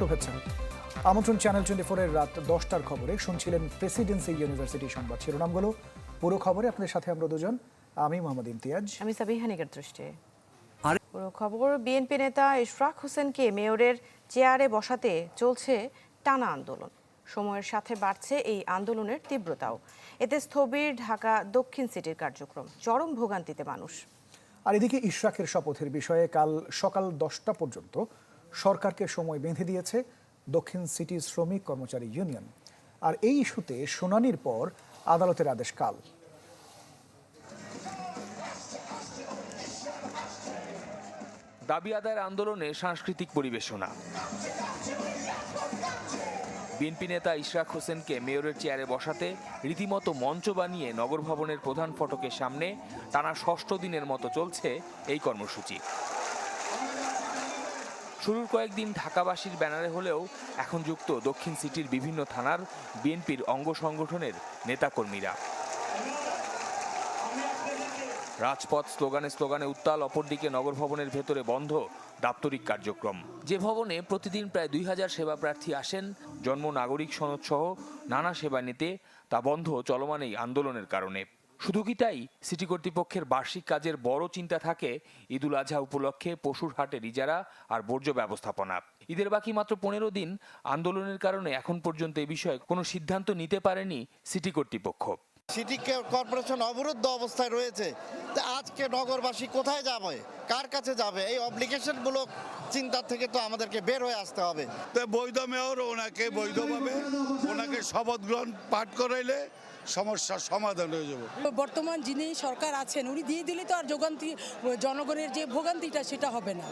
শুভেচ্ছা। আমন্ত্রণ channel twenty ফোরের রাত দশটার খবরে শুনছিলেন প্রেসিডেন্সি ইউনিভার্সিটি সংবাদ শিরোনামগুলো। পুরো খবরে আপনাদের সাথে আমরা দুজন। আমি মোহাম্মদ ইমতিয়াজ। আমি সাবিহা নিগার দৃষ্টি। আরে- পুরো খবর বিএনপি নেতা ইশরাক হোসেনকে মেয়রের চেয়ারে বসাতে চলছে টানা আন্দোলন। সময়ের সাথে বাড়ছে এই আন্দোলনের তীব্রতাও। এতে স্থবির ঢাকা দক্ষিণ সিটির কার্যক্রম চরম ভোগান্তিতে মানুষ। আর এদিকে ইশরাকের শপথের বিষয়ে কাল সকাল দশটা পর্যন্ত সরকারকে সময় বেঁধে দিয়েছে দক্ষিণ সিটি শ্রমিক কর্মচারী ইউনিয়ন। আর এই ইস্যুতে শুনানির পর আদালতের আদেশ কাল। দাবি আদায়ের আন্দোলনে সাংস্কৃতিক পরিবেশনা। বিএনপি নেতা ইশরাক হোসেনকে মেয়রের চেয়ারে বসাতে রীতিমতো মঞ্চ বানিয়ে নগর ভবনের প্রধান ফটকের সামনে টানা ষষ্ঠ দিনের মতো চলছে এই কর্মসূচি। শুরুর কয়েকদিন ঢাকাবাসীর ব্যানারে হলেও এখন যুক্ত দক্ষিণ সিটির বিভিন্ন থানার বিএনপির অঙ্গ সংগঠনের নেতাকর্মীরা। রাজপথ স্লোগানে স্লোগানে উত্তাল, অপরদিকে নগর ভবনের ভেতরে বন্ধ দাপ্তরিক কার্যক্রম। যে ভবনে প্রতিদিন প্রায় দুই হাজার সেবা প্রার্থী আসেন, জন্ম নাগরিক সনদ সহ নানা সেবা নিতে তা বন্ধ চলমান এই আন্দোলনের কারণে। শুধু কি তাই? সিটি কর্তৃপক্ষের বার্ষিক কাজের বড় চিন্তা থাকে ঈদুল আজহা উপলক্ষে পশুর হাটের ইজারা আর বর্জ্য ব্যবস্থাপনা। ঈদের বাকি মাত্র পনেরো দিন আন্দোলনের কারণে এখন পর্যন্ত এ বিষয়ে কোনো সিদ্ধান্ত নিতে পারেনি সিটি কর্তৃপক্ষ। সিটি কর্পোরেশন অবরুদ্ধ অবস্থায় রয়েছে। তা আজকে নগরবাসী কোথায় যাবে? কার কাছে যাবে? এই অব্লিগেশনমূলক চিন্তা থেকে তো আমাদেরকে বের হয়ে আসতে হবে। তো বৈধ মেয়র ওনাকে বৈধভাবে ওনাকে শপথ গ্রহণ পাঠ করাইলে সমস্যার সমাধান হয়ে যাবে। বর্তমান যিনি সরকার আছেন উনি দিয়ে দিলে তো আর যোগান্তি জনগণের যে ভোগান্তিটা সেটা হবে না।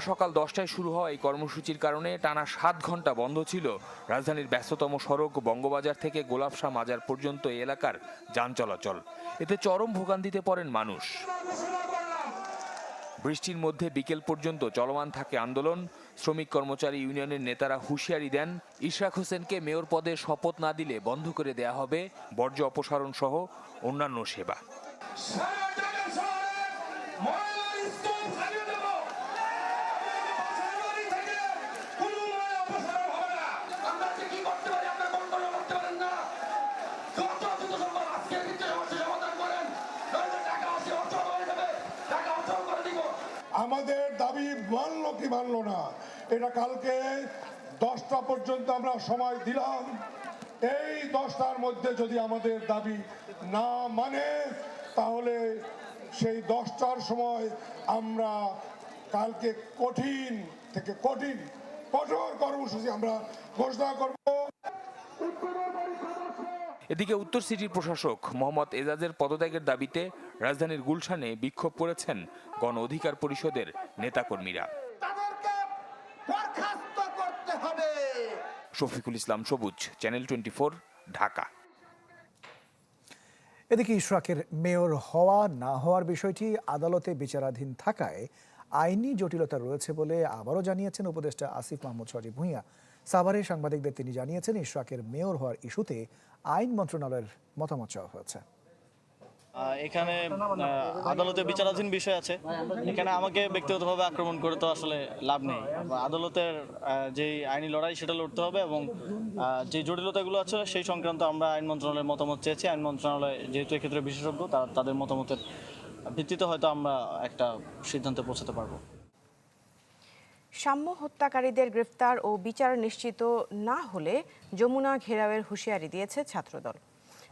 সকাল দশটায় শুরু হওয়া এই কর্মসূচির কারণে টানা সাত ঘণ্টা বন্ধ ছিল। রাজধানীর ব্যস্ততম সড়ক বঙ্গবাজার থেকে গোলাপশাহ মাজার পর্যন্ত এই এলাকার যান চলাচল। এতে চরম ভোগান্তিতে পড়েন মানুষ। বৃষ্টির মধ্যে বিকেল পর্যন্ত চলমান থাকে আন্দোলন। শ্রমিক কর্মচারী ইউনিয়নের নেতারা হুঁশিয়ারি দেন, ইশরাক হোসেনকে মেয়র পদে শপথ না দিলে বন্ধ করে দেয়া হবে বর্জ্য অপসারণ সহ অন্যান্য সেবা। আমাদের দাবি মানলো কি মানলো এটা কালকে দশটা পর্যন্ত আমরা সময় দিলাম। এই দশটার মধ্যে যদি আমাদের দাবি না মানে তাহলে সেই দশটার সময় আমরা কালকে কঠিন থেকে কঠিন, কঠোর কর্মসূচি আমরা ঘোষণা করব। এদিকে উত্তর সিটির প্রশাসক মোহাম্মদ এজাজের পদত্যাগের দাবিতে রাজধানীর গুলশানে বিক্ষোভ করেছেন গণ অধিকার পরিষদের নেতাকর্মীরা তাদেরকে বরখাস্ত করতে হবে শফিকুল ইসলাম সবুজ চ্যানেল টোয়েন্টি ঢাকা। এদিকে ইশরাকের মেয়র হওয়া না হওয়ার বিষয়টি আদালতে বিচারাধীন থাকায় আইনি জটিলতা রয়েছে বলে আবারও জানিয়েছেন উপদেষ্টা আসিফ মাহমুদ সজীব ভূঁইয়া। সাভারে সাংবাদিকদের তিনি জানিয়েছেন, ইশরাকের মেয়র হওয়ার ইস্যুতে আইন মন্ত্রণালয়ের মতামত চাওয়া হয়েছে। এখানে আদালতে বিচারাধীন বিষয় আছে। এখানে আমাকে ব্যক্তিগতভাবে আক্রমণ করে তো আসলে লাভ নেই। আদালতের যেই আইনি লড়াই সেটা লড়তে হবে এবং যে জটিলতাগুলো আছে সেই সংক্রান্ত আমরা আইন মন্ত্রণালয়ের মতামত চেয়েছি। আইন মন্ত্রণালয় যেহেতু এক্ষেত্রে বিশেষজ্ঞ, তারা তাদের মতামতের ভিত্তিতে হয়তো আমরা একটা সিদ্ধান্তে পৌঁছাতে পারব। সাম্য হত্যাকারীদের গ্রেফতার ও বিচার নিশ্চিত না হলে যমুনা ঘেরাওয়ের হুঁশিয়ারি দিয়েছে ছাত্রদল।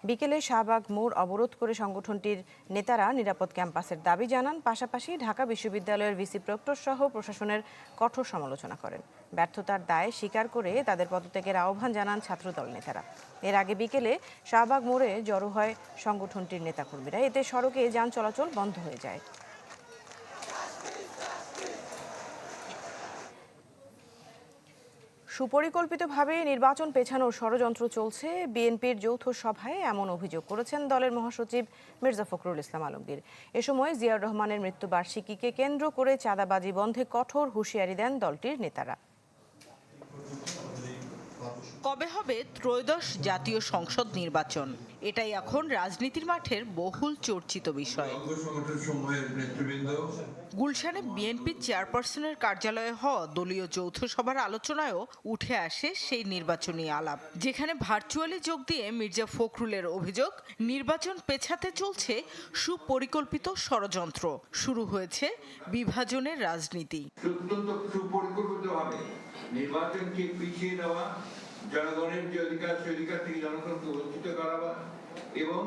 বিকেলে শাহবাগ মোড় অবরোধ করে সংগঠনটির নেতারা নিরাপদ ক্যাম্পাসের দাবি জানান। পাশাপাশি ঢাকা বিশ্ববিদ্যালয়ের ভিসি প্রক্টর সহ প্রশাসনের কঠোর সমালোচনা করেন। ব্যর্থতার দায় স্বীকার করে তাদের পদত্যাগের আহ্বান জানান ছাত্রদল নেতারা। এর আগে বিকেলে শাহবাগ মোড়ে জড়ো হয় সংগঠনটির নেতাকর্মীরা। এতে সড়কে যান চলাচল বন্ধ হয়ে যায়। সুপরিকল্পিতভাবে নির্বাচন পেছানোর ষড়যন্ত্র চলছে। বিএনপির যৌথ সভায় এমন অভিযোগ করেছেন দলের মহাসচিব মির্জা ফখরুল ইসলাম আলমগীর। এ সময় জিয়াউর রহমানের মৃত্যুবার্ষিকীকে কেন্দ্র করে চাঁদাবাজি বন্ধে কঠোর হুঁশিয়ারি দেন দলটির নেতারা। কবে হবে ত্রয়োদশ জাতীয় সংসদ নির্বাচন? এটাই এখন রাজনীতির মাঠের বহুল চর্চিত বিষয়। গুলশানে বিএনপি চেয়ারপারসনের কার্যালয়ে হওয়া দলীয় যৌথ সভার আলোচনায়ও উঠে আসে সেই নির্বাচনী আলাপ, যেখানে ভার্চুয়ালি যোগ দিয়ে মির্জা ফখরুলের অভিযোগ, নির্বাচন পেছাতে চলছে সুপরিকল্পিত ষড়যন্ত্র। শুরু হয়েছে বিভাজনের রাজনীতি। নির্বাচনকে পিছিয়ে দেওয়া জনগণের যে অধিকার সে অধিকার থেকে জনগণকে বঞ্চিত করাবা এবং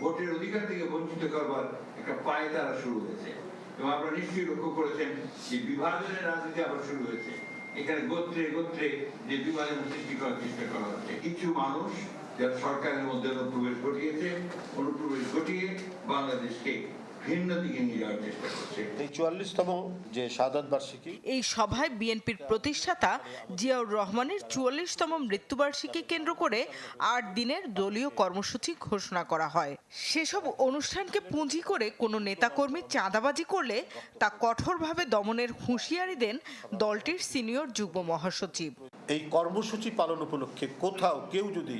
ভোটের অধিকার থেকে বঞ্চিত করবার একটা পায়ে তারা শুরু হয়েছে। এবং আপনারা নিশ্চয়ই লক্ষ্য করেছেন যে বিভাজনের রাজনীতি আবার শুরু হয়েছে। এখানে গোত্রে গোত্রে যে বিভাজন সৃষ্টি করার চেষ্টা করা হচ্ছে। কিছু মানুষ যারা সরকারের মধ্যে অনুপ্রবেশ ঘটিয়েছে, অনুপ্রবেশ ঘটিয়ে বাংলাদেশকে ভিন্ন দিকে নিয়ে যাওয়ার চেষ্টা করছে। এই চুয়াল্লিশতম যে শাহাদ বার্ষিকী এই সভায় বিএনপির প্রতিষ্ঠাতা জিয়াউর রহমানের চুয়াল্লিশতম মৃত্যুবার্ষিকী কেন্দ্র করে আট দিনের দলীয় কর্মসূচি ঘোষণা করা হয়। সেসব অনুষ্ঠানকে পুঁজি করে কোনো নেতাকর্মী চাঁদাবাজি করলে তা কঠোরভাবে দমনের হুঁশিয়ারি দেন দলটির সিনিয়র যুগ্ম মহাসচিব। এই কর্মসূচি পালন উপলক্ষে কোথাও কেউ যদি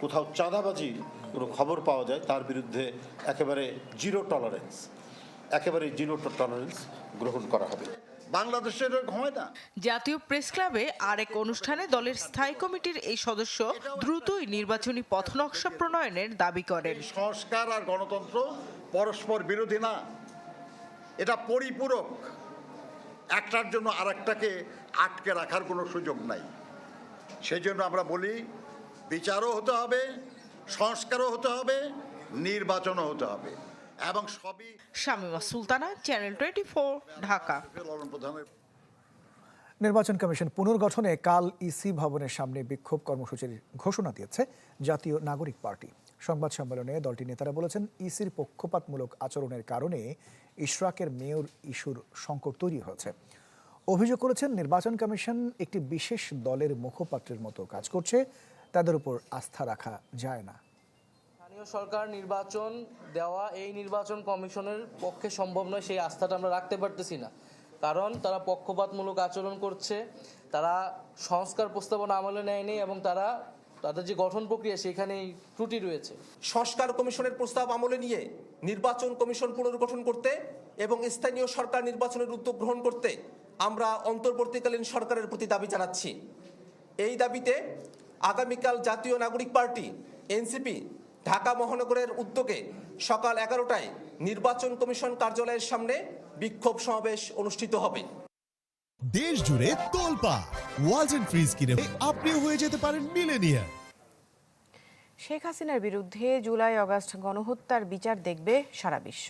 কোথাও চাঁদাবাজি কোনো খবর পাওয়া যায় তার বিরুদ্ধে একেবারে জিরো টলারেন্স একেবারে জিরো টলারেন্স গ্রহণ করা হবে। বাংলাদেশের হয় না। জাতীয় প্রেস ক্লাবে আরেক অনুষ্ঠানে দলের স্থায়ী কমিটির এই সদস্য দ্রুতই নির্বাচনী পথনকশা প্রণয়নের দাবি করেন। সংস্কার আর গণতন্ত্র পরস্পর বিরোধী না। এটা পরিপূরক। একটার জন্য আরেকটাকে আটকে রাখার কোনো সুযোগ নাই। সেই জন্য আমরা বলি বিচারও হতে হবে সংস্কারও হতে হবে নির্বাচনও হতে হবে। এবং সবই শামিমা সুলতানা চ্যানেল টোয়েন্টি ঢাকা। নির্বাচন কমিশন পুনর্গঠনে কাল ইসি ভবনের সামনে বিক্ষোভ কর্মসূচির ঘোষণা দিয়েছে জাতীয় নাগরিক পার্টি। সংবাদ সম্মেলনে দলটির নেতারা বলেছেন ইসির পক্ষপাতমূলক আচরণের কারণে ইশরাকের মেয়র ইস্যুর সংকট তৈরি হয়েছে। অভিযোগ করেছেন নির্বাচন কমিশন একটি বিশেষ দলের মুখপাত্রের মতো কাজ করছে। তাদের উপর আস্থা রাখা যায় না। স্থানীয় সরকার নির্বাচন দেওয়া এই নির্বাচন কমিশনের পক্ষে সম্ভব নয় সেই আস্থাটা আমরা রাখতে পারতেছি না। কারণ তারা পক্ষপাতমূলক আচরণ করছে তারা সংস্কার প্রস্তাবনা আমলে নেয়নি এবং তারা তাদের যে গঠন প্রক্রিয়া সেখানেই ত্রুটি রয়েছে। সংস্কার কমিশনের প্রস্তাব আমলে নিয়ে নির্বাচন কমিশন পুনর্গঠন করতে এবং স্থানীয় সরকার নির্বাচনের উদ্যোগ গ্রহণ করতে আমরা অন্তর্বর্তীকালীন সরকারের প্রতি দাবি জানাচ্ছি। এই দাবিতে আগামীকাল জাতীয় নাগরিক পার্টি এনসিপি ঢাকা মহানগরের উদ্যোগে সকাল এগারোটায় নির্বাচন কমিশন কার্যালয়ের সামনে বিক্ষোভ সমাবেশ অনুষ্ঠিত হবে। দেশ জুড়ে তোলপা ওয়ালটন ফ্রিজ কিনে আপনিও হয়ে যেতে পারেন মিলেনিয়ার শেখ হাসিনার বিরুদ্ধে জুলাই আগস্ট গণহত্যার বিচার দেখবে সারা বিশ্ব।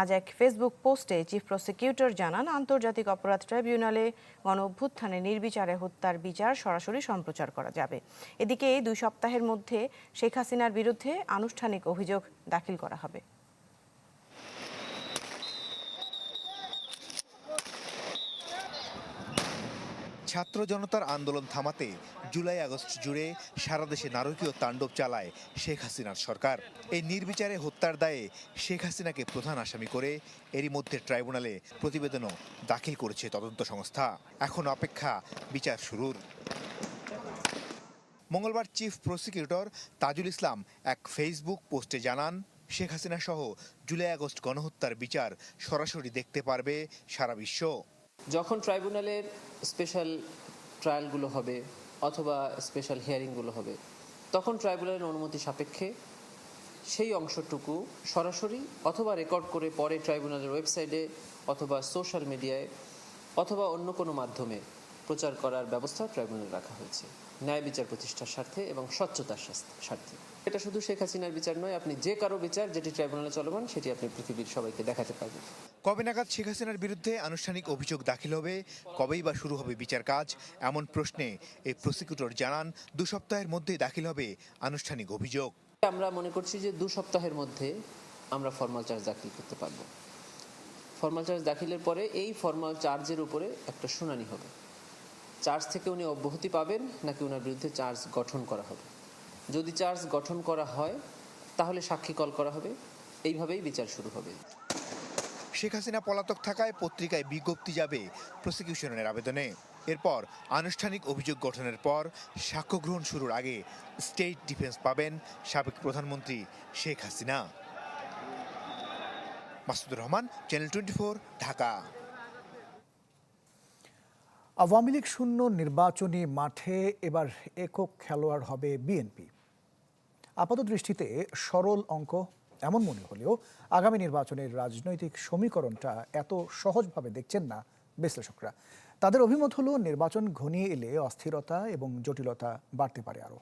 আজ এক ফেসবুক পোস্টে চিফ প্রসিকিউটর জানান, আন্তর্জাতিক অপরাধ ট্রাইব্যুনালে গণ অভ্যুত্থানে নির্বিচারে হত্যার বিচার সরাসরি সম্প্রচার করা যাবে। এদিকে এই দুই সপ্তাহের মধ্যে শেখ হাসিনার বিরুদ্ধে আনুষ্ঠানিক অভিযোগ দাখিল করা হবে। ছাত্র জনতার আন্দোলন থামাতে জুলাই আগস্ট জুড়ে সারা দেশে নারকীয় তাণ্ডব চালায় শেখ হাসিনার সরকার। এই নির্বিচারে হত্যার দায়ে শেখ হাসিনাকে প্রধান আসামি করে এরই মধ্যে ট্রাইব্যুনালে প্রতিবেদনও দাখিল করেছে তদন্ত সংস্থা। এখন অপেক্ষা বিচার শুরুর। মঙ্গলবার চিফ প্রসিকিউটর তাজুল ইসলাম এক ফেসবুক পোস্টে জানান, শেখ হাসিনা সহ জুলাই আগস্ট গণহত্যার বিচার সরাসরি দেখতে পারবে সারা বিশ্ব। যখন ট্রাইব্যুনালের স্পেশাল ট্রায়ালগুলো হবে অথবা স্পেশাল হিয়ারিংগুলো হবে, তখন ট্রাইব্যুনালের অনুমতি সাপেক্ষে সেই অংশটুকু সরাসরি অথবা রেকর্ড করে পরে ট্রাইব্যুনালের ওয়েবসাইটে অথবা সোশ্যাল মিডিয়ায় অথবা অন্য কোনো মাধ্যমে প্রচার করার ব্যবস্থা ট্রাইব্যুনালে রাখা হয়েছে। ন্যায় বিচার প্রতিষ্ঠার স্বার্থে এবং স্বচ্ছতার স্বার্থে। এটা শুধু শেখ হাসিনার বিচার নয়, আপনি যে কারও বিচার যেটি ট্রাইব্যুনালে চলমান, সেটি আপনি পৃথিবীর সবাইকে দেখাতে পারবেন। কবে নাগাদ শেখ হাসিনার বিরুদ্ধে আনুষ্ঠানিক অভিযোগ দাখিল হবে, কবেই বা শুরু হবে বিচার কাজ? এমন প্রশ্নে এই প্রসিকিউটর জানান, দু সপ্তাহের মধ্যেই দাখিল হবে আনুষ্ঠানিক অভিযোগ। আমরা মনে করছি যে দু সপ্তাহের মধ্যে আমরা ফর্মাল চার্জ দাখিল করতে পারব। ফর্মাল চার্জ দাখিলের পরে এই ফর্মাল চার্জের উপরে একটা শুনানি হবে। চার্জ থেকে উনি অব্যাহতি পাবেন, নাকি ওনার বিরুদ্ধে চার্জ গঠন করা হবে? যদি চার্জ গঠন করা হয়, তাহলে সাক্ষী কল করা হবে। এইভাবেই বিচার শুরু হবে। শেখ হাসিনা পলাতক থাকায় পত্রিকায় বিজ্ঞপ্তি যাবে প্রসিকিউশনের আবেদনে। এরপর আনুষ্ঠানিক অভিযোগ গঠনের পর সাক্ষ্য গ্রহণ শুরুর আগে স্টেট ডিফেন্স পাবেন সাবেক প্রধানমন্ত্রী Sheikh Hasina. Masudur Rahman, channel twenty Dhaka. Awami League শূন্য নির্বাচনী মাঠে এবার একক খেলোয়াড় হবে বিএনপি। আপাত দৃষ্টিতে সরল অঙ্ক এমন মনে হলেও আগামী নির্বাচনের রাজনৈতিক সমীকরণটা এত সহজভাবে দেখছেন না বিশ্লেষকরা। তাদের অভিমত হলো, নির্বাচন ঘনিয়ে এলে অস্থিরতা এবং জটিলতা বাড়তে পারে আরও।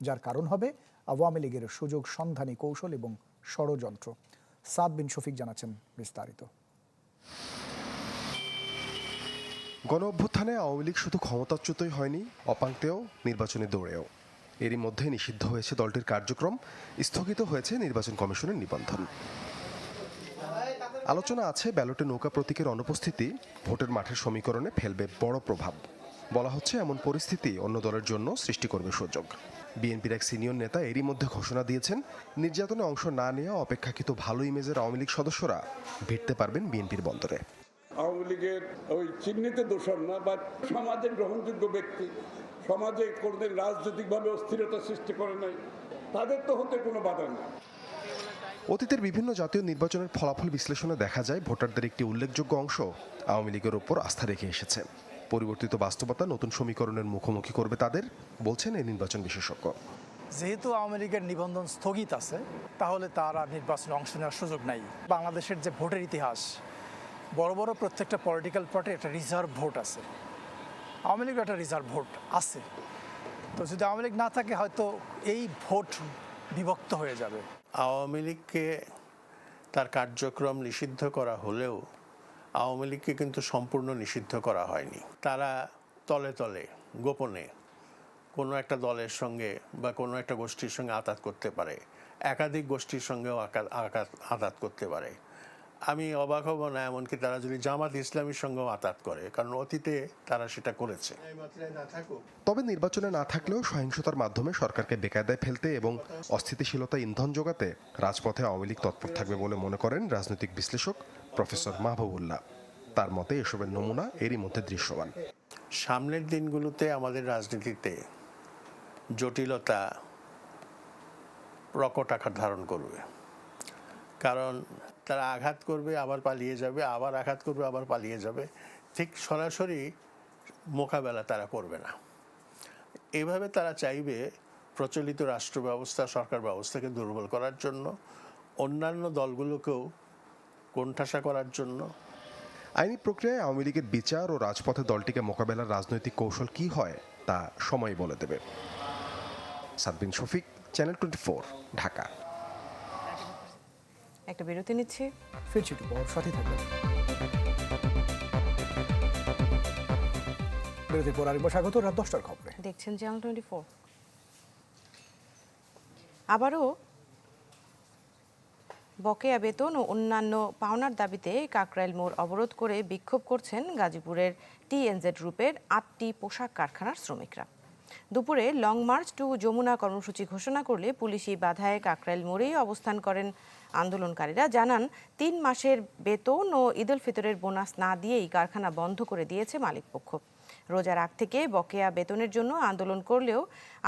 যার কারণ হবে, আওয়ামী লীগের সুযোগ সন্ধানী কৌশল এবং ষড়যন্ত্র। সাদ বিন শফিক জানাচ্ছেন বিস্তারিত। গণ অভ্যুত্থানে আওয়ামী লীগ শুধু ক্ষমতাচ্যুতই হয়নি অপাঙ্ক্তেও নির্বাচনে দৌড়েও। এরই মধ্যে নিষিদ্ধ হয়েছে দলটির কার্যক্রম, স্থগিত হয়েছে নির্বাচন কমিশনের নিবন্ধন। আলোচনা আছে ব্যালটে নৌকা প্রতীকের অনুপস্থিতি, ভোটের মাঠের সমীকরণে ফেলবে বড় প্রভাব। বলা হচ্ছে এমন পরিস্থিতি অন্য দলের জন্য সৃষ্টি করবে সুযোগ। বিএনপির এক সিনিয়র নেতা এরই মধ্যে ঘোষণা দিয়েছেন, নির্যাতনে অংশ না নেওয়া অপেক্ষাকৃত ভালো ইমেজের আওয়ামী লীগ সদস্যরা ভিড়তে পারবেন বিএনপির বন্দরে। আওয়ামী লীগের ওই চিহ্নিত দোষর না বা সমাজের গ্রহণযোগ্য ব্যক্তি। সমাজে কোনোদিন রাজনৈতিকভাবে অস্থিরতা সৃষ্টি করে নাই। তাদের তো হতে কোনো বাধা নেই। অতীতের বিভিন্ন জাতীয় নির্বাচনের ফলাফল বিশ্লেষণে দেখা যায় ভোটারদের একটি উল্লেখযোগ্য অংশ আওয়ামী লীগের ওপর আস্থা রেখে এসেছে। পরিবর্তিত বাস্তবতা নতুন সমীকরণের মুখোমুখি করবে তাদের বলছেন এই নির্বাচন বিশেষজ্ঞ। যেহেতু আওয়ামী লীগের নিবন্ধন স্থগিত আছে তাহলে তার আর নির্বাচনে অংশ নেওয়ার সুযোগ নাই। বাংলাদেশের যে ভোটের ইতিহাস বড় বড় প্রত্যেকটা পলিটিক্যাল পার্টি একটা রিজার্ভ ভোট আছে। আওয়ামী লীগের একটা রিজার্ভ ভোট আছে। তো যদি আওয়ামী লীগ না থাকে, হয়তো এই ভোট বিভক্ত হয়ে যাবে। আওয়ামী লীগকে তার কার্যক্রম নিষিদ্ধ করা হলেও আওয়ামী লীগকে কিন্তু সম্পূর্ণ নিষিদ্ধ করা হয়নি। তারা তলে তলে, গোপনে কোনো একটা দলের সঙ্গে বা কোনো একটা গোষ্ঠীর সঙ্গে আঘাত করতে পারে। একাধিক গোষ্ঠীর সঙ্গেও আঘাত আঘাত করতে পারে। আমি অবাক হব না এমনকি তারা যদি জামাত ইসলামীর সঙ্গেও আঘাত করে কারণ অতীতে তারা সেটা করেছে। তবে নির্বাচনে না থাকলেও সহিংসতার মাধ্যমে সরকারকে বেকায়দায় ফেলতে এবং অস্থিতিশীলতা ইন্ধন যোগাতে রাজপথে আওয়ামী লীগ তৎপর থাকবে বলে মনে করেন রাজনৈতিক বিশ্লেষক প্রফেসর মাহবুবুল্লাহ। তার মতে এসবের নমুনা এরই মধ্যে দৃশ্যমান। সামনের দিনগুলোতে আমাদের রাজনীতিতে জটিলতা প্রকট আকার ধারণ করবে। কারণ তারা আঘাত করবে, আবার পালিয়ে যাবে, আবার আঘাত করবে, আবার পালিয়ে যাবে। ঠিক সরাসরি মোকাবেলা তারা করবে না। এভাবে তারা চাইবে প্রচলিত রাষ্ট্র ব্যবস্থা সরকার ব্যবস্থাকে দুর্বল করার জন্য, অন্যান্য দলগুলোকেও কোণঠাসা করার জন্য। আইনি প্রক্রিয়ায় আওয়ামী লীগের বিচার ও রাজপথে দলটিকে মোকাবেলার রাজনৈতিক কৌশল কি হয়, তা সময় বলে দেবে। Sadbin Shafiq, channel twenty Dhaka. একটা বিরতি নিচ্ছি। ফিরছি একটু পর সাথে থাকবেন বিরতির পর আরেকবার স্বাগত রাত দশটার খবরে। দেখছেন চ্যানেল টোয়েন্টি ফোর আবারও বকেয়া বেতন ও অন্যান্য পাওনার দাবিতে কাকরাইল মোড় অবরোধ করে বিক্ষোভ করছেন গাজীপুরের টিএনজেড গ্রুপের আটটি পোশাক কারখানার শ্রমিকরা। দুপুরে লং মার্চ টু যমুনা কর্মসূচি ঘোষণা করলে পুলিশি বাধায় কাকরাইল মোড়েই অবস্থান করেন আন্দোলনকারীরা। জানান, তিন মাসের বেতন ও ঈদ ফিতরের বোনাস না দিয়েই কারখানা বন্ধ করে দিয়েছে মালিকপক্ষ। রোজার আগ থেকে বকেয়া বেতনের জন্য আন্দোলন করলেও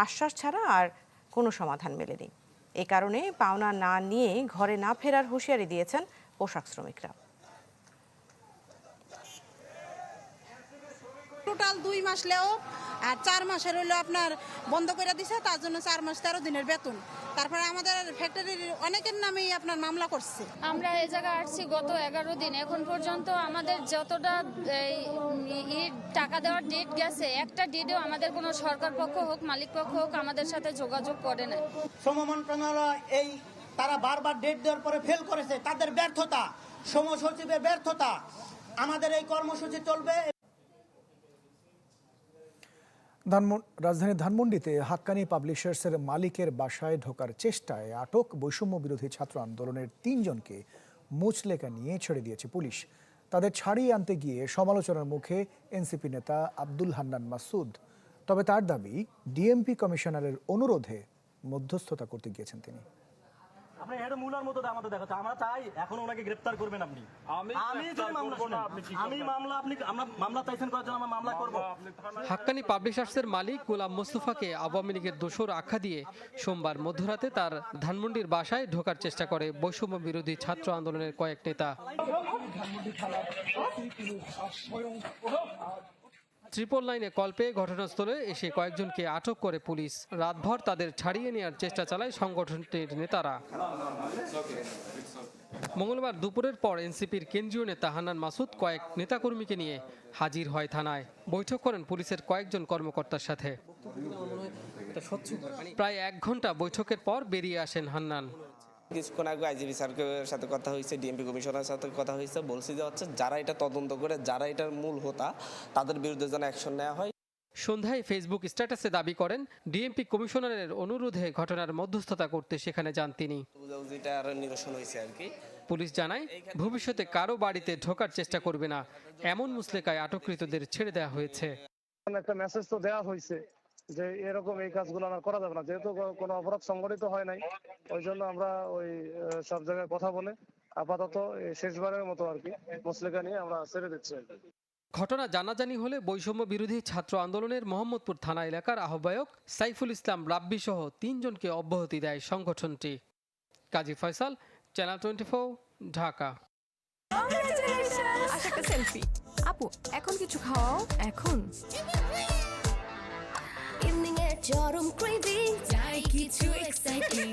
আশ্বাস ছাড়া আর কোনো সমাধান মেলেনি। এ কারণে পাওনা না নিয়ে ঘরে না ফেরার হুঁশিয়ারি দিয়েছেন পোশাক শ্রমিকরা। টোটাল দুই মাস লেও আর চার মাসের হইল আপনার বন্ধ করে দিছে তার জন্য চার মাস তেরো দিনের বেতন। তারপরে আমাদের ফ্যাক্টরির অনেকের নামেই আপনার মামলা করছে। আমরা এই জায়গায় আসছি গত এগারো দিন। এখন পর্যন্ত আমাদের যতটা টাকা দেওয়ার ডেট গেছে একটা ডেটেও আমাদের কোনো সরকার পক্ষ হোক মালিক পক্ষ হোক আমাদের সাথে যোগাযোগ করে না শ্রম মন্ত্রণালয় এই তারা বারবার ডেট দেওয়ার পরে ফেল করেছে তাদের ব্যর্থতা শ্রম সচিবের ব্যর্থতা আমাদের এই কর্মসূচি চলবে। রাজধানীর ধানমন্ডিতে হাক্কানি পাবলিশার্সের মালিকের বাসায় ঢোকার চেষ্টায় আটক বৈষম্য বিরোধী ছাত্র আন্দোলনের তিনজনকে মুচলেকা নিয়ে ছেড়ে দিয়েছে পুলিশ। তাদের ছাড়িয়ে আনতে গিয়ে সমালোচনার মুখে এনসিপি নেতা আব্দুল হান্নান মাসুদ। তবে তার দাবি, ডিএমপি কমিশনারের অনুরোধে মধ্যস্থতা করতে গিয়েছেন তিনি। আপনি এটা মূলার মতো আমাদের দেখাচ্ছে। আমরা চাই এখন ওনাকে গ্রেফতার করবেন আপনি। আমি আমি যদি মামলা শুনেন, আপনি আমি মামলা আপনি আমরা মামলা চাইছেন করার জন্য আমরা মামলা করব। হাক্কানি পাবলিশার্সের মালিক গোলাম মোস্তফাকে আওয়ামী লীগের দোসর আখ্যা দিয়ে সোমবার মধ্যরাতে তার ধানমন্ডির বাসায় ঢোকার চেষ্টা করে বৈষম্য বিরোধী ছাত্র আন্দোলনের কয়েক নেতা। ট্রিপল লাইনে কল পেয়ে ঘটনাস্থলে এসে কয়েকজনকে আটক করে পুলিশ। রাতভর তাদের ছাড়িয়ে নেওয়ার চেষ্টা চালায় সংগঠনটির নেতারা। মঙ্গলবার দুপুরের পর এনসিপির কেন্দ্রীয় নেতা হান্নান মাসুদ কয়েক নেতাকর্মীকে নিয়ে হাজির হয় থানায়। বৈঠক করেন পুলিশের কয়েকজন কর্মকর্তার সাথে। প্রায় এক ঘণ্টা বৈঠকের পর বেরিয়ে আসেন হান্নান। কিছুক্ষণ আগে আইজিবি স্যারের সাথে কথা হয়েছে ডিএমপি কমিশনারের সাথে কথা হয়েছে বলছি যে হচ্ছে যারা এটা তদন্ত করে যারা এটার মূল হোতা তাদের বিরুদ্ধে যেন অ্যাকশন নেওয়া হয়। সন্ধ্যায় ফেসবুক স্ট্যাটাসে দাবি করেন ডিএমপি কমিশনারের অনুরোধে ঘটনার মধ্যস্থতা করতে সেখানে যান তিনি। বুঝাবুঝিটা আরও নিরসন হয়েছে আর কি। পুলিশ জানায় ভবিষ্যতে কারও বাড়িতে ঢোকার চেষ্টা করবে না। এমন মুসলেকায় আটককৃতদের ছেড়ে দেওয়া হয়েছে। একটা মেসেজ তো দেওয়া হয়েছে। যে এরকম এই কাজগুলো আর করা যাবে না। যেহেতু কোনো অপরাধ সংগঠিত হয় নাই ওই জন্য আমরা ওই সব জায়গায় কথা বলে আপাতত শেষবারের মতো আর কি মুসলিকা নিয়ে আমরা ছেড়ে দিচ্ছি আর কি। ঘটনা জানাজানি হলে বৈষম্য বিরোধী ছাত্র আন্দোলনের মোহাম্মদপুর থানা এলাকার আহ্বায়ক সাইফুল ইসলাম রাব্বি সহ তিনজনকে অব্যাহতি দেয় সংগঠনটি। Kazi Faisal channel twenty Dhaka. আপু এখন কিছু খাওয়াও এখন। চরম ক্রেভিং। চাই কিছু এক্সাইটিং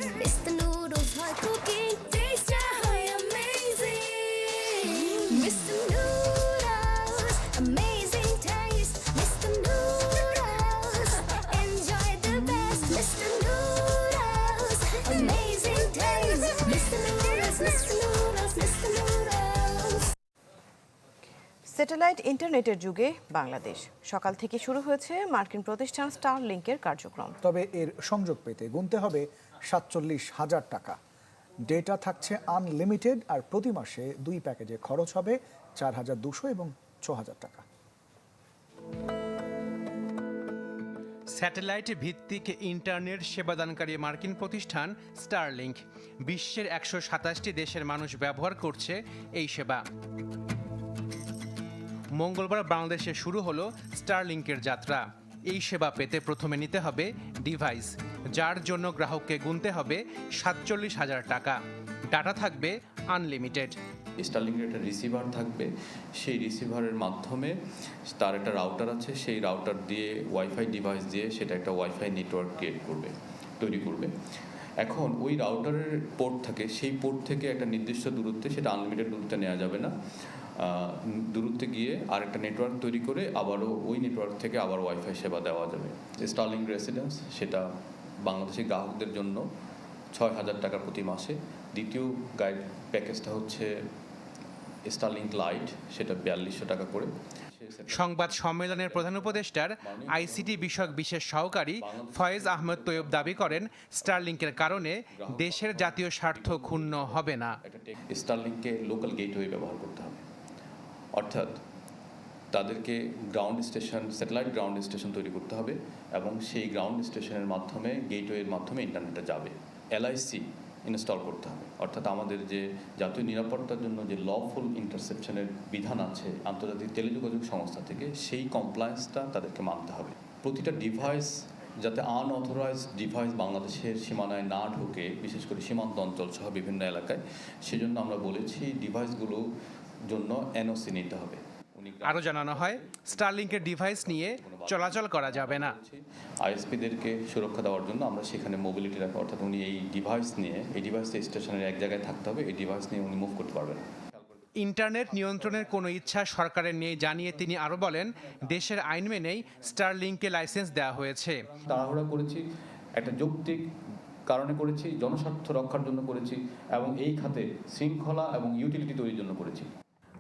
স্যাটেলাইট ইন্টারনেটের যুগে বাংলাদেশ। সকাল থেকে শুরু হয়েছে মার্কিন প্রতিষ্ঠান স্টার লিঙ্কের কার্যক্রম। তবে এর সংযোগ পেতে গুনতে হবে সাতচল্লিশ হাজার টাকা। ডেটা থাকছে আনলিমিটেড আর প্রতি মাসে দুই প্যাকেজে খরচ হবে চার হাজার দুশো এবং ছ হাজার টাকা। স্যাটেলাইট ভিত্তিক ইন্টারনেট সেবাদানকারী মার্কিন প্রতিষ্ঠান স্টারলিংক বিশ্বের একশো সাতাশটি দেশের মানুষ ব্যবহার করছে এই সেবা। মঙ্গলবার বাংলাদেশে শুরু হলো স্টারলিংকের যাত্রা। এই সেবা পেতে প্রথমে নিতে হবে ডিভাইস, যার জন্য গ্রাহককে গুনতে হবে সাতচল্লিশ হাজার টাকা। ডাটা থাকবে আনলিমিটেড। স্টারলিংকের একটা রিসিভার থাকবে। সেই রিসিভারের মাধ্যমে তার একটা রাউটার আছে, সেই রাউটার দিয়ে ওয়াইফাই ডিভাইস দিয়ে সেটা একটা ওয়াইফাই নেটওয়ার্ক ক্রিয়েট করবে, তৈরি করবে। এখন ওই রাউটারের পোর্ট থাকে, সেই পোর্ট থেকে একটা নির্দিষ্ট দূরত্বে সেটা আনলিমিটেড দূরত্বে নেওয়া যাবে না। দূরত্বে গিয়ে আরেকটা নেটওয়ার্ক তৈরি করে আবারও ওই নেটওয়ার্ক থেকে আবার ওয়াইফাই সেবা দেওয়া যাবে। স্টার্লিং রেসিডেন্স সেটা বাংলাদেশি গ্রাহকদের জন্য ছয় হাজার টাকা প্রতি মাসে। দ্বিতীয় গাইড প্যাকেজটা হচ্ছে স্টারলিংক লাইট সেটা বিয়াল্লিশশো টাকা করে। সংবাদ সম্মেলনের প্রধান উপদেষ্টার আইসিটি বিষয়ক বিশেষ সহকারী ফয়েজ আহমেদ তৈয়ব দাবি করেন স্টারলিংকের কারণে দেশের জাতীয় স্বার্থ ক্ষুণ্ণ হবে না। স্টারলিংকে লোকাল গেটওয়ে ব্যবহার করতে হবে। অর্থাৎ তাদেরকে ground station satellite ground station তৈরি করতে হবে এবং সেই গ্রাউন্ড স্টেশনের মাধ্যমে গেটওয়ের মাধ্যমে ইন্টারনেটে যাবে। এলআইসি ইনস্টল করতে হবে। অর্থাৎ আমাদের যে জাতীয় নিরাপত্তার জন্য যে লফুল ইন্টারসেপশনের বিধান আছে আন্তর্জাতিক টেলিযোগাযোগ সংস্থা থেকে, সেই কমপ্লায়েন্সটা তাদেরকে মানতে হবে। প্রতিটা ডিভাইস যাতে আনঅথরাইজ ডিভাইস বাংলাদেশের সীমানায় না ঢোকে, বিশেষ করে সীমান্ত অঞ্চল সহ বিভিন্ন এলাকায়, সেজন্য আমরা বলেছি ডিভাইসগুলো জন্য এনওসি নিতে হবে। আরও জানানো হয় স্টারলিংকের ডিভাইস নিয়ে চলাচল করা যাবে না। আইএসপিদেরকে সুরক্ষা দেওয়ার জন্য আমরা সেখানে মোবিলিটি রাখি অর্থাৎ উনি এই ডিভাইস নিয়ে এই ডিভাইস স্টেশনের এক জায়গায় থাকতে হবে এই ডিভাইস নিয়ে উনি মুভ করতে পারবেন। না ইন্টারনেট নিয়ন্ত্রণের কোনো ইচ্ছা সরকারের নেই জানিয়ে তিনি আরও বলেন দেশের আইন মেনেই স্টারলিংকে লাইসেন্স দেওয়া হয়েছে। তাড়াহুড়া করেছি একটা যৌক্তিক কারণে করেছি জনস্বার্থ রক্ষার জন্য করেছি এবং এই খাতে শৃঙ্খলা এবং ইউটিলিটি তৈরির জন্য করেছি।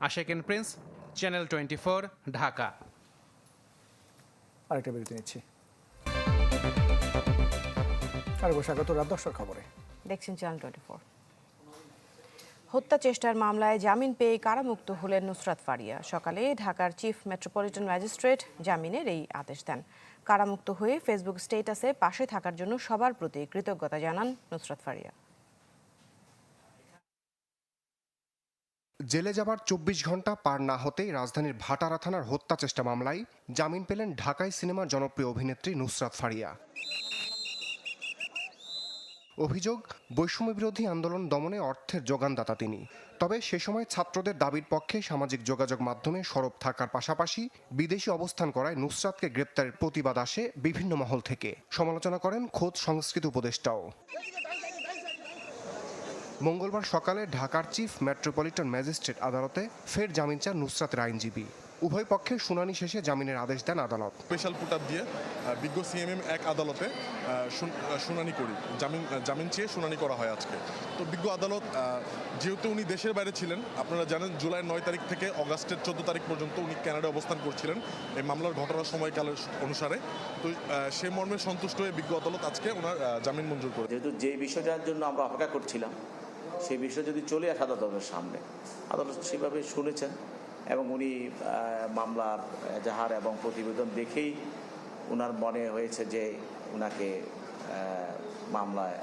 Asheken prince channel twenty four Dhaka. আরেকটা বিরতি নিচ্ছি। স্বাগত রাত দশটার খবরে। দেখছেন চ্যানেল টোয়েন্টি ফোর হত্যা চেষ্টার মামলায় জামিন পেয়ে কারামুক্ত হলেন নুসরাত ফারিয়া। সকালে ঢাকার চিফ মেট্রোপলিটন ম্যাজিস্ট্রেট জামিনের এই আদেশ দেন। কারামুক্ত হয়ে ফেসবুক স্টেটাসে পাশে থাকার জন্য সবার প্রতি কৃতজ্ঞতা জানান নুসরাত ফারিয়া। জেলে যাবার চব্বিশ ঘণ্টা পার না হতেই রাজধানীর ভাটারা থানার হত্যা চেষ্টা মামলায় জামিন পেলেন ঢাকাই সিনেমার জনপ্রিয় অভিনেত্রী নুসরাত ফারিয়া। অভিযোগ বৈষম্য বিরোধী আন্দোলন দমনে অর্থের যোগানদাতা তিনি। তবে সে সময় ছাত্রদের দাবির পক্ষে সামাজিক যোগাযোগ মাধ্যমে সরব থাকার পাশাপাশি বিদেশি অবস্থান করায় নুসরাতকে গ্রেপ্তারের প্রতিবাদ আসে বিভিন্ন মহল থেকে। সমালোচনা করেন খোদ সংস্কৃত উপদেষ্টাও। মঙ্গলবার সকালে ঢাকার চিফ মেট্রোপলিটন ম্যাজিস্ট্রেট আদালতে ফের জামিন চান নুসরাতের আইনজীবী। উভয় পক্ষের শুনানি শেষে জামিনের আদেশ দেন আদালত। স্পেশাল পুটার দিয়ে বিজ্ঞ সিএমএম এক আদালতে শুনানি করি। জামিন জামিন চেয়ে শুনানি করা হয় আজকে। তো বিজ্ঞ আদালত যেহেতু উনি দেশের বাইরে ছিলেন আপনারা জানেন জুলাই নয় তারিখ থেকে অগাস্টের চোদ্দ তারিখ পর্যন্ত উনি কানাডায় অবস্থান করছিলেন। এই মামলার ঘটনার সময়কালের অনুসারে। তো সে মর্মে সন্তুষ্ট হয়ে বিজ্ঞ আদালত আজকে ওনার জামিন মঞ্জুর করে যেহেতু যে বিষয়টার জন্য আমরা অপেক্ষা করছিলাম সেই বিষয় যদি চলে আসে আদালতের সামনে, আদালত সেভাবে শুনেছেন এবং উনি মামলার এজাহার এবং প্রতিবেদন দেখেই ওনার মনে হয়েছে যে ওনাকে মামলায়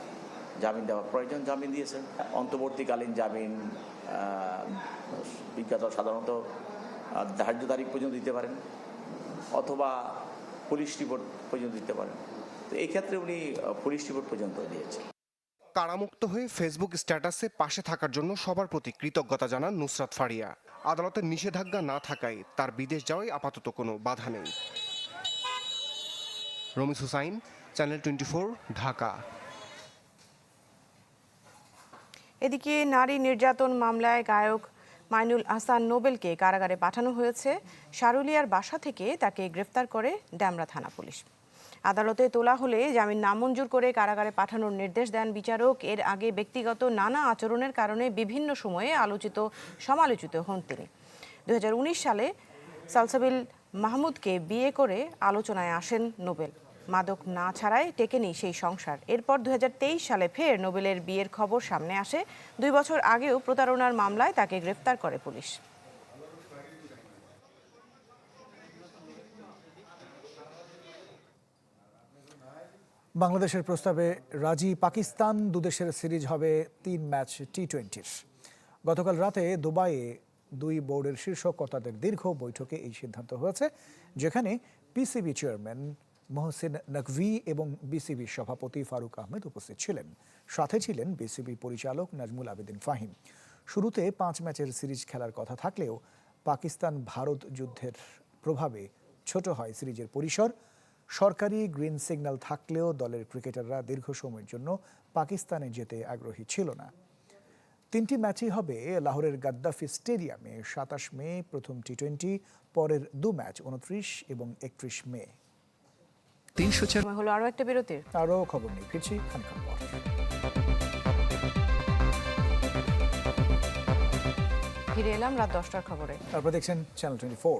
জামিন দেওয়া প্রয়োজন জামিন দিয়েছেন। অন্তর্বর্তীকালীন জামিন বিজ্ঞাত সাধারণত ধার্য তারিখ পর্যন্ত দিতে পারেন অথবা পুলিশ রিপোর্ট পর্যন্ত দিতে পারেন। তো এই ক্ষেত্রে উনি পুলিশ রিপোর্ট পর্যন্ত দিয়েছেন। কারামুক্ত হয়ে ফেসবুক স্ট্যাটাসে পাশে থাকার জন্য সবার প্রতি কৃতজ্ঞতা জানান নুসরাত ফারিয়া। আদালতের নিষেধাজ্ঞা না থাকায় তার বিদেশ যাওয়ায় আপাতত কোনো বাধা নেই। Ramis Hussain, channel twenty Dhaka. এদিকে নারী নির্যাতন মামলায় গায়ক মাইনুল হাসান নোবেলকে কারাগারে পাঠানো হয়েছে। সারুলিয়ার বাসা থেকে তাকে গ্রেফতার করে ড্যামরা থানা পুলিশ। আদালতে তোলা হলে জামিন নামঞ্জুর করে কারাগারে পাঠানোর নির্দেশ দেন বিচারক। এর আগে ব্যক্তিগত নানা আচরণের কারণে বিভিন্ন সময়ে আলোচিত, সমালোচিত হন তিনি। দু হাজার উনিশ সালে সালসাবিল মাহমুদকে বিয়ে করে আলোচনায় আসেন নোবেল। মাদক না ছাড়াই টেকেনি সেই সংসার। এরপর দু হাজার তেইশ সালে ফের নোবেলের বিয়ের খবর সামনে আসে। দুই বছর আগেও প্রতারণার মামলায় তাকে গ্রেফতার করে পুলিশ। বাংলাদেশের প্রস্তাবে রাজি পাকিস্তান দুদেশের সিরিজ হবে তিন ম্যাচ টি টোয়েন্টির গতকাল রাতে দুবাইয়ে দুই বোর্ডের শীর্ষ কর্তাদের দীর্ঘ বৈঠকে এই সিদ্ধান্ত হয়েছে, যেখানে পিসিবি চেয়ারম্যান মহসিন নকভি এবং বিসিবি সভাপতি ফারুক আহমেদ উপস্থিত ছিলেন। সাথে ছিলেন বিসিবি পরিচালক নাজমুল আবেদিন ফাহিম। শুরুতে পাঁচ ম্যাচের সিরিজ খেলার কথা থাকলেও পাকিস্তান ভারত যুদ্ধের প্রভাবে ছোট হয় সিরিজের পরিসর। সরকারি গ্রিন সিগন্যাল থাকলেও দলের ক্রিকেটাররা দীর্ঘ সময়ের জন্য পাকিস্তানে যেতে আগ্রহী ছিল না। তিনটি ম্যাচই হবে লাহোরের গাদ্দাফি স্টেডিয়ামে সাতাশ মে প্রথম টি টোয়েন্টি পরের দু ম্যাচ উনত্রিশ এবং একত্রিশ মে। তিনশো হলো আরও একটা বিরতির। আরও খবর নেই ফিরছি পর। ফিরে এলাম রাত দশটার খবরে। তারপর দেখছেন চ্যানেল টোয়েন্টি ফোর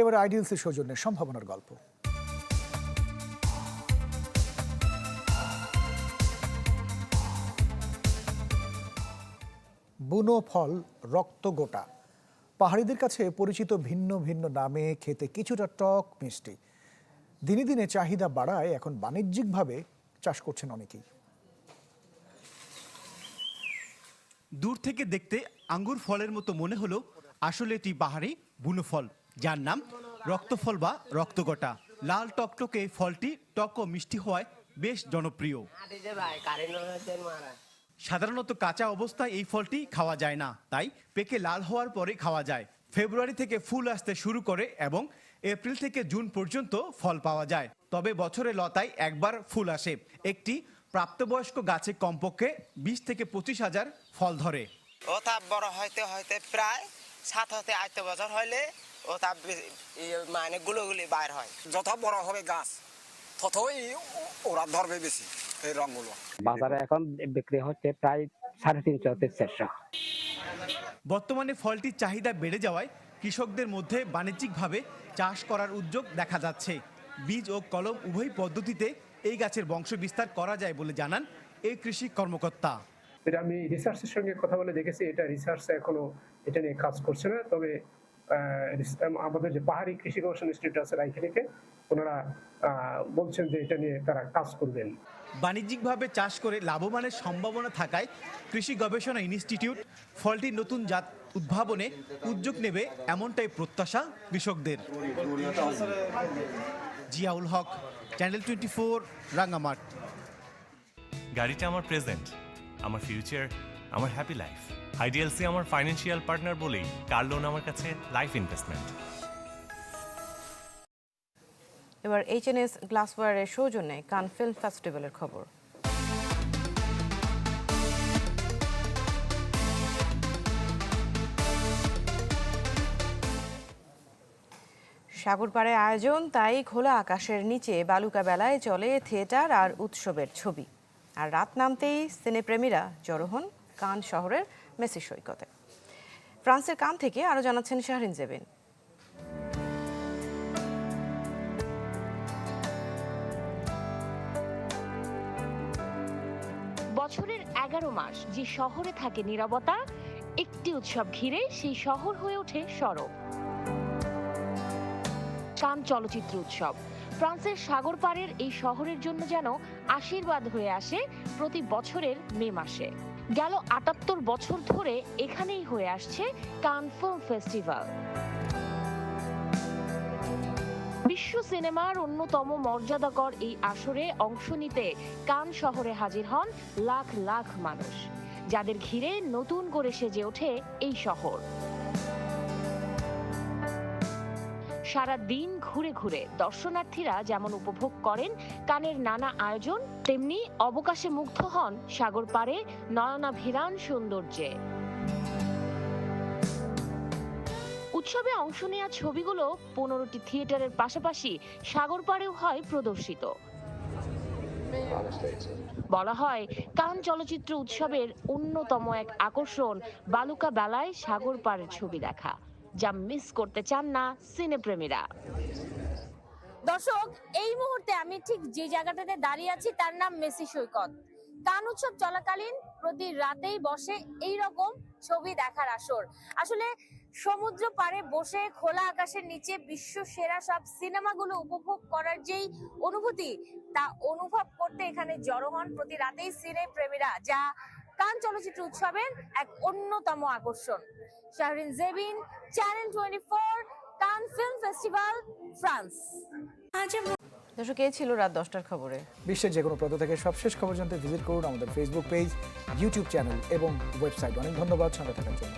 এবারে আইডিয়ালসি সৌজন্যের সম্ভাবনার গল্প। বুনো ফল, রক্ত গোটা। পাহাড়িদের কাছে পরিচিত ভিন্ন ভিন্ন নামে খেতে কিছুটা টক মিষ্টি। দিনে দিনে চাহিদা বাড়ায় এখন বাণিজ্যিকভাবে চাষ করছেন অনেকেই। দূর থেকে দেখতে আঙ্গুর ফলের মতো মনে হলো আসলে এটি পাহাড়ি বুনো ফল। যার নাম রক্তফল বা রক্তগটা। লাল টকটকে ফলটি টক ও মিষ্টি হওয়ায় বেশ জনপ্রিয়। সাধারণত কাঁচা অবস্থায় এই ফলটি খাওয়া যায় না, তাই পেকে লাল হওয়ার পরে খাওয়া যায়। ফেব্রুয়ারি থেকে ফুল আসতে শুরু করে এবং এপ্রিল থেকে জুন পর্যন্ত ফল পাওয়া যায়। তবে বছরে লতায় একবার ফুল আসে। একটি প্রাপ্তবয়স্ক গাছে কমপক্ষে বিশ থেকে পঁচিশ হাজার ফল ধরে। ও তা বড় হইতে হইতে প্রায় সাত হতে আট বছর হইলে ও মানে গুলোগুলি বাইর হয়। যত বড় হবে গাছ ততই ওরা ধরবে বেশি এই রঙগুলো। বাজারে এখন বিক্রি হচ্ছে প্রায় সাড়ে তিনশো থেকে চারশো। বর্তমানে ফলটির চাহিদা বেড়ে যাওয়ায় কৃষকদের মধ্যে বাণিজ্যিকভাবে চাষ করার উদ্যোগ দেখা যাচ্ছে। বীজ ও কলম উভয় পদ্ধতিতে এই গাছের বংশ বিস্তার করা যায় বলে জানান এই কৃষি কর্মকর্তা। এটা আমি রিসার্চের সঙ্গে কথা বলে দেখেছি এটা রিসার্চ এখনও এটা নিয়ে কাজ করছে না তবে আমাদের যে পাহাড়ি কৃষি গবেষণা ইনস্টিটিউট আছে রাইখালিতে ওনারা আহ, বলছেন যে এটা নিয়ে তারা কাজ করবেন। বাণিজ্যিকভাবে চাষ করে লাভবানের সম্ভাবনা থাকায় কৃষি গবেষণা ইনস্টিটিউট ফলটির নতুন জাত উদ্ভাবনে উদ্যোগ নেবে এমনটাই প্রত্যাশা কৃষকদের। Ziaul Haque channel twenty four Rangamati. গাড়িটা আমার প্রেজেন্ট আমার ফিউচার আমার হ্যাপি লাইফ। আইডিএলসি আমার ফাইন্যান্সিয়াল পার্টনার বলেই কার লোন আমার কাছে লাইফ ইনভেস্টমেন্ট এবার এইচএনএস গ্লাসওয়্যারের সৌজন্যে কান ফিল্ম ফেস্টিভ্যালের খবর। সাগর পাড়ে আয়োজন, তাই খোলা আকাশের নিচে বালুকা বেলায় চলে থিয়েটার আর উৎসবের ছবি। আর রাত নামতেই সিনেপ্রেমীরা জড়ো হন কান শহরের মেসি সৈকতে। ফ্রান্সের কান থেকে আরও জানাচ্ছেন শাহরিন জেবিন। বছরের এগারো মাস যে শহরে থাকে নীরবতা, একটি উৎসব ঘিরে সেই শহর হয়ে ওঠে সরব। কান চলচ্চিত্র উৎসব। ফ্রান্সের সাগর পাড়ের এই শহরের জন্য যেন আশীর্বাদ হয়ে আসে প্রতি বছরের মে মাসে। গেল আটাত্তর বছর ধরে এখানেই হয়ে আসছে কান ফিল্ম ফেস্টিভ্যাল। বিশ্ব সিনেমার অন্যতম মর্যাদাকর এই আসরে অংশ নিতে কান শহরে হাজির হন লাখ লাখ মানুষ, যাদের ঘিরে নতুন করে সেজে ওঠে এই শহর। সারা দিন ঘুরে ঘুরে দর্শনার্থীরা যেমন উপভোগ করেন কানের নানা আয়োজন, তেমনি অবকাশে মুগ্ধ হন সাগর পাড়ে নয়নাভিরান সৌন্দর্যে। উৎসবে অংশ নেওয়া ছবিগুলো পনেরোটি থিয়েটারের পাশাপাশি সাগর পাড়েও হয় প্রদর্শিত। বলা হয়, কান চলচ্চিত্র উৎসবের অন্যতম এক আকর্ষণ বালুকা বেলায় সাগর পাড়ের ছবি দেখা। যা মিস করতে চান না সিনেপ্রেমীরা। দর্শক, এই মুহূর্তে আমি ঠিক যে জায়গাটাতে দাঁড়িয়ে আছি, তার নাম মেসি সৈকত। কান উৎসব চলাকালীন প্রতি রাতেই বসে এই রকম ছবি দেখার আসর। আসলে সমুদ্র পাড়ে বসে খোলা আকাশের নিচে বিশ্ব সেরা সব সিনেমাগুলো উপভোগ করার যেই অনুভূতি, তা অনুভব করতে এখানে জড়ো হন প্রতি রাতেই সিনে প্রেমীরা যা কান চলচ্চিত্র উৎসবের এক অন্যতম আকর্ষণ। Shahrin Zebin channel twenty four Cannes film festival France দর্শক এই ছিল রাত দশটার খবরে। বিশ্বের যে কোনো প্রান্ত থেকে সবশেষ খবর জানতে ভিজিট করুন আমাদের ফেসবুক পেজ ইউটিউব চ্যানেল এবং ওয়েবসাইট অনেক ধন্যবাদ সঙ্গে থাকার জন্য।